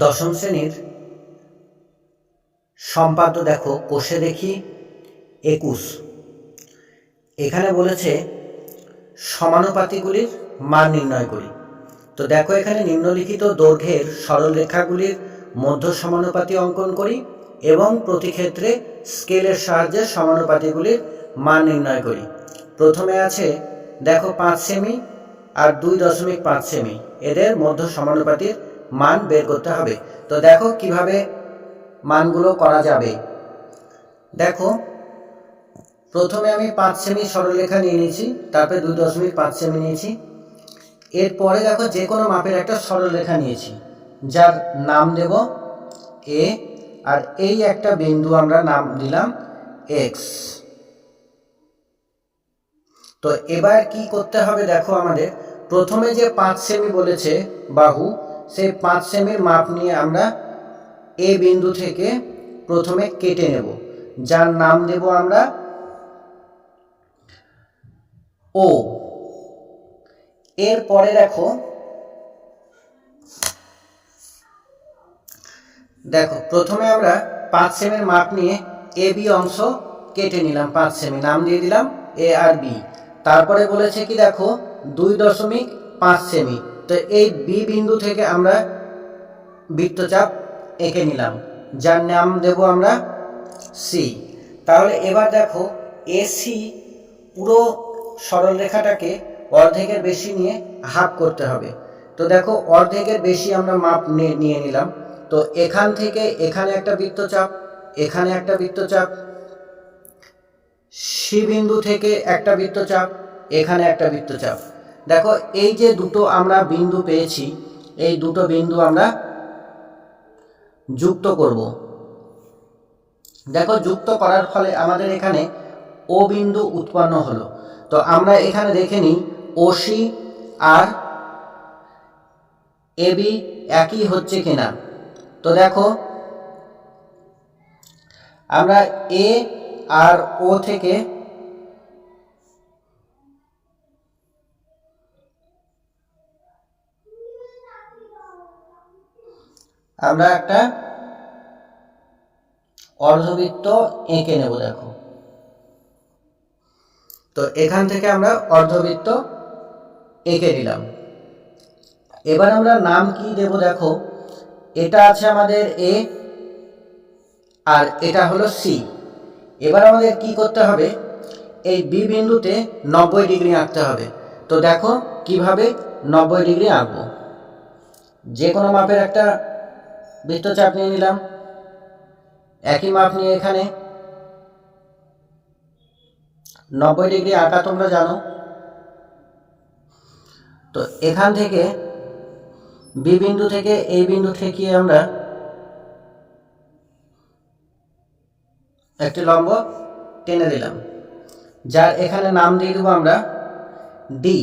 দশম শ্রেণির সম্পাদ্য দেখো, কোষে দেখি একুশ। এখানে বলেছে সমানুপাতিগুলির মান নির্ণয় করি। তো দেখো এখানে নিম্নলিখিত দৈর্ঘ্যের সরলরেখাগুলির মধ্য সমানুপাতি অঙ্কন করি এবং প্রতি ক্ষেত্রে স্কেলের সাহায্যে সমানুপাতিগুলির মান নির্ণয় করি। প্রথমে আছে, দেখো পাঁচ সেমি আর দুই দশমিক পাঁচ সেমি। এদের মধ্য সমানুপাতির মান বের করতে হবে। তো দেখো কীভাবে মানগুলো করা যাবে। দেখো, প্রথমে আমি পাঁচ সেমি সরলরেখা নিয়ে নিয়েছি, তারপরে দুই দশমিক পাঁচ সেমি নিয়েছি। এরপরে দেখো যে কোনো মাপের একটা সরলরেখা নিয়েছি, যার নাম দেব এ আর এই একটা বিন্দু আমরা নাম দিলাম এক্স তো এবার কি করতে হবে দেখো আমাদের, প্রথমে যে পাঁচ সেমি বলেছে বাহু সেই পাঁচ সেমির মাপ নিয়ে আমরা এ বিন্দু থেকে প্রথমে কেটে নেব। যার নাম দেব আমরা ও এরপরে দেখো দেখো, প্রথমে আমরা পাঁচ সেমির মাপ নিয়ে এ, বি অংশ কেটে নিলাম, পাঁচ সেমি। নাম দিয়ে দিলাম এ আর বি তারপরে বলেছে কি দেখো, দুই দশমিক পাঁচ সেমি। তো এই বি বিন্দু থেকে আমরা বৃত্তচাপ এঁকে নিলাম, যার নাম দেব আমরা সি তাহলে এবার দেখো এসি পুরো সরলরেখাটাকে অর্ধেকের বেশি নিয়ে হাফ করতে হবে। তো দেখো, অর্ধেকের বেশি আমরা মাপ নিয়ে নিয়ে নিলাম। তো এখান থেকে এখানে একটা বৃত্তচাপ, এখানে একটা বৃত্তচাপ সি বিন্দু থেকে একটা বৃত্তচাপ, এখানে একটা বৃত্তচাপ। দেখো, এই যে দুটো আমরা বিন্দু পেয়েছি, এই দুটো বিন্দু আমরা যুক্ত করব। দেখো, যুক্ত করার ফলে আমাদের এখানে ও বিন্দু উৎপন্ন হলো। তো আমরা এখানে দেখে নিই ওসি আর এবি একই হচ্ছে কিনা। তো দেখো, আমরা এ আর ও থেকে আমরা একটা অর্ধবৃত্ত এঁকে নেব, দেখো। তো এখান থেকে আমরা অর্ধবৃত্ত এঁকে নিলাম। এবার আমরা নাম কি দেব, দেখো। এটা আছে আমাদের এ আর এটা হলো সি। এবার আমাদের কি করতে হবে? এই বি বিন্দুতে নব্বই ডিগ্রি আঁকতে হবে। তো দেখো কীভাবে নব্বই ডিগ্রি আঁকবো। যে কোনো মাপের একটা বৃত্তচাপ নিয়ে নিলাম। একই মাপ নিয়ে এখানে। নব্বই ডিগ্রি আঁকা তোমরা জানো। তো এখান থেকে বি বিন্দু থেকে এই বিন্দু থেকে আমরা একটি লম্ব টেনে দিলাম যার এখানে নাম দিয়ে দেবো আমরা ডি।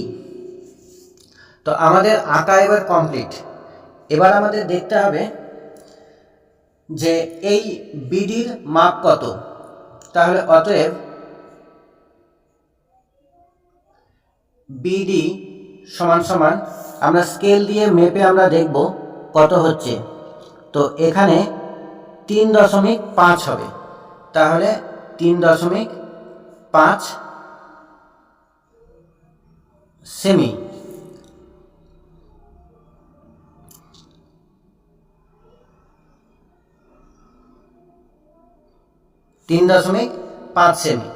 তো আমাদের আঁকা এবার কমপ্লিট। এবার আমাদের দেখতে হবে যে এই বিডির মাপ কত? তাহলে অতএব বিডি সমান সমান আমরা স্কেল দিয়ে মেপে আমরা দেখব কত হচ্ছে। তো এখানে তিন দশমিক পাঁচ হবে। তাহলে তিন দশমিক পাঁচ সেমি। তিন দশমিক পাঁচ সেমি।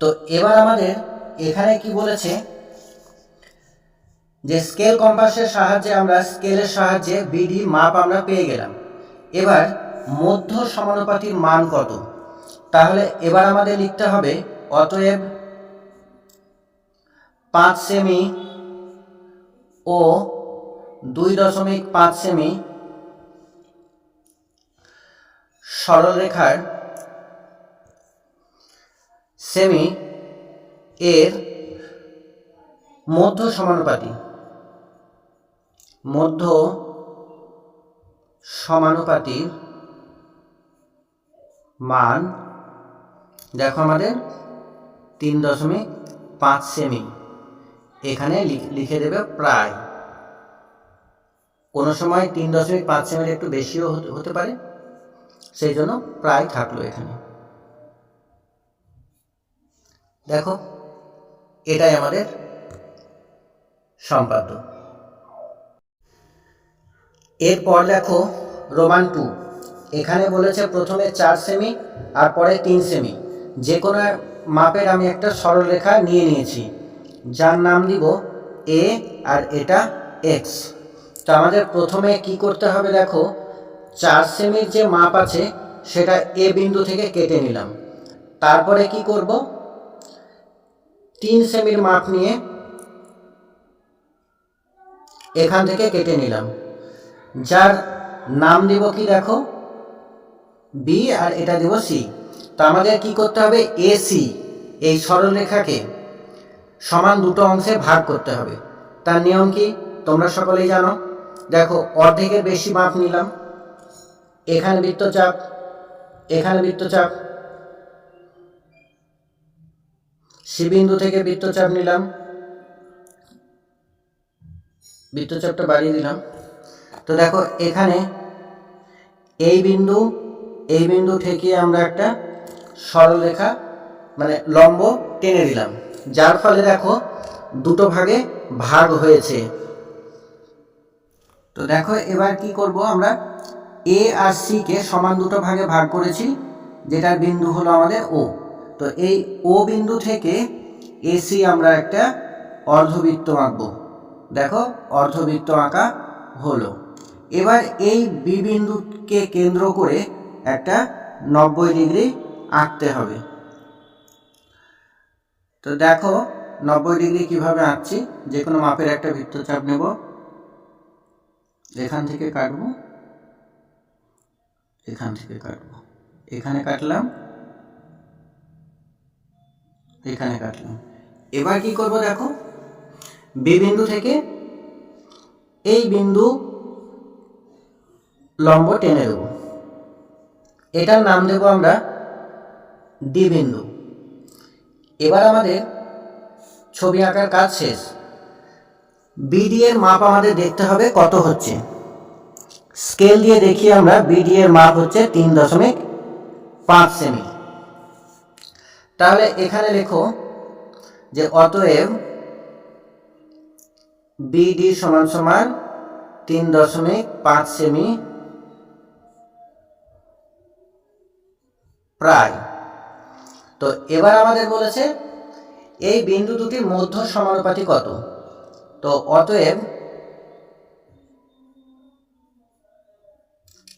তো এবার আমাদের এখানে কি বলেছে? যে স্কেল কম্পাসের সাহায্যে আমরা স্কেলের সাহায্যে বিডি মাপ আমরা পেয়ে গেলাম। এবার মধ্য সমানুপাতির মান কত? তাহলে এবার আমাদের লিখতে হবে, অতএব পাঁচ সেমি ও দুই দশমিক পাঁচ সেমি সরলরেখার সেমি এর মধ্য সমানুপাতি। মধ্য সমানুপাতির মান, দেখো আমাদের, তিন দশমিক পাঁচ সেমি। এখানে লিখ- দেবে প্রায়। কোনো সময় তিন দশমিক পাঁচ সেমির একটু বেশিও হতে পারে, সেই জন্য প্রায় থাকল এখানে। দেখো, এটাই আমাদের সম্পাদ্য। এরপর দেখো রোমান টু। এখানে বলেছে প্রথমে চার সেমি আর পরে তিন সেমি যে কোনো মাপের আমি একটা সরলরেখা নিয়ে নিয়েছি। যার নাম দিব এ আর এটা এক্স তো আমাদের প্রথমে কি করতে হবে দেখো, চার সেমির যে মাপ আছে, সেটা এ বিন্দু থেকে কেটে নিলাম। তারপরে কি করব? তিন সেমির মাপ নিয়ে এখান থেকে কেটে নিলাম। যার নাম দিব কি দেখো? বি আর এটা দেব সি তো আমাদের কি করতে হবে? এ সি এই সরলরেখাকে সমান দুটো অংশে ভাগ করতে হবে। তার নিয়ম কি? তোমরা সকলেই জানো। দেখো, অর্ধেকের বেশি মাপ নিলাম। এখানে বৃত্তচাপ এখানে বৃত্তচাপ সি বিন্দু থেকে বৃত্তচাপ নিলাম। বৃত্তচাপটা বাড়িয়ে দিলাম। তো দেখো, এখানে এই বিন্দু এই বিন্দু থেকে আমরা একটা সরলরেখা মানে লম্ব টেনে দিলাম যার ফলে দেখো, দুটো ভাগে ভাগ হয়েছে। তো দেখো, এবার কি করব আমরা? এ আর সি কে সমান দুটো ভাগে ভাগ করেছি, যেটার বিন্দু হলো আমাদের ও তো এই ও বিন্দু থেকে এসি আমরা একটা অর্ধবৃত্ত আঁকবো। দেখো, অর্ধবৃত্ত আঁকা হলো। এবার এই বি বিন্দুকে কেন্দ্র করে একটা নব্বই ডিগ্রি আঁকতে হবে। তো দেখো, নব্বই ডিগ্রি কীভাবে আঁকছি? যে কোনো মাপের একটা বৃত্তচাপ নেব। এখান থেকে কাটবো। এখান থেকে কাটবো। এখানে কাটলাম। এখানে কাটলাম। এবার কি করব দেখো? বি বিন্দু থেকে এই বিন্দু লম্ব টেনে দেব। এটার নাম দেব আমরা ডি বিন্দু। এবার আমাদের ছবি আঁকার কাজ শেষ। বিডি এর মাপ আমাদের দেখতে হবে কত হচ্ছে। স্কেল দিয়ে দেখি আমরা বিডি এর মাপ হচ্ছে তিন দশমিক পাঁচ সেমি। তাহলে এখানে লেখো যে অতএব বিডি সমান সমান তিন দশমিক পাঁচ সেমি প্রায়। তো এবার আমাদের বলেছে এই বিন্দু দুটির মধ্য সমানুপাতি কত? তো অতএব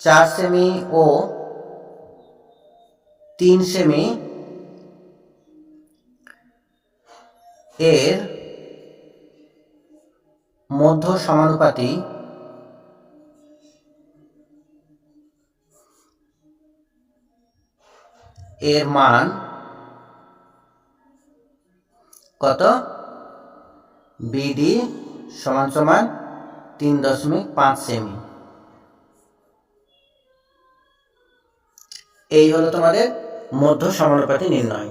চার সেমি ও তিন সেমি এর মধ্য সমানুপাতি এর মান কত? বিডি সমান সমান তিন দশমিক পাঁচ সেমি। এই হলো তোমাদের মধ্য সমানুপাতি নির্ণয়।